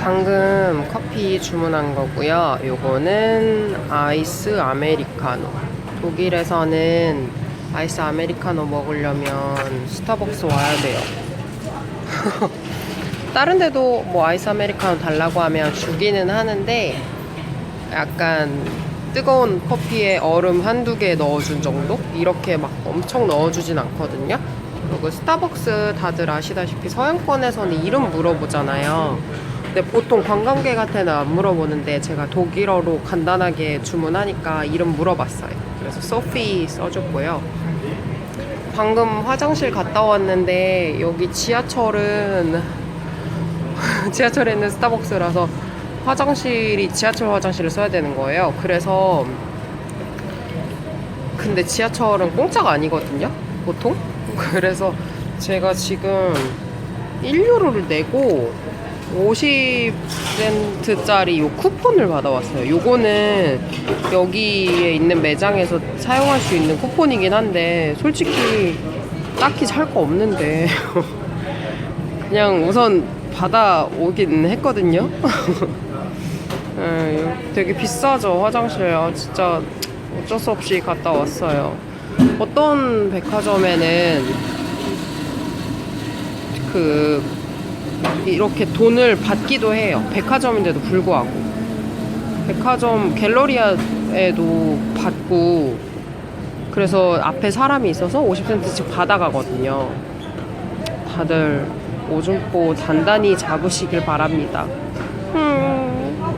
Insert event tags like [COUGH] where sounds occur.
방금 커피 주문한 거고요. 요거는 아이스 아메리카노. 독일에서는 아이스 아메리카노 먹으려면 스타벅스 와야 돼요. [LAUGHS] 다른 데도 뭐 아이스 아메리카노 달라고 하면 주기는 하는데 약간 뜨거운 커피에 얼음 한두 개 넣어준 정도? 이렇게 막 엄청 넣어주진 않거든요. 그리고 스타벅스 다들 아시다시피 서양권에서는 이름 물어보잖아요. 근데 보통 관광객한테는 안 물어보는데 제가 독일어로 간단하게 주문하니까 이름 물어봤어요. 그래서 소피 써줬고요. 방금 화장실 갔다 왔는데 여기 지하철은 [LAUGHS] 지하철에 있는 스타벅스라서 화장실이 지하철 화장실을 써야 되는 거예요. 그래서 근데 지하철은 공짜가 아니거든요. 보통. [LAUGHS] 그래서 제가 지금 1유로를 내고 50센트짜리 요 쿠폰을 받아왔어요. 요거는 여기에 있는 매장에서 사용할 수 있는 쿠폰이긴 한데 솔직히 딱히 살 거 없는데 [LAUGHS] 그냥 우선 받아오긴 했거든요. 예, [LAUGHS] 되게 비싸죠 화장실. 아, 진짜 어쩔 수 없이 갔다 왔어요. 어떤 백화점에는 그 이렇게 돈을 받기도 해요. 백화점인데도 불구하고. 백화점 갤러리아에도 받고 그래서 앞에 사람이 있어서 50센트씩 받아가거든요. 다들 오줌포 단단히 잡으시길 바랍니다.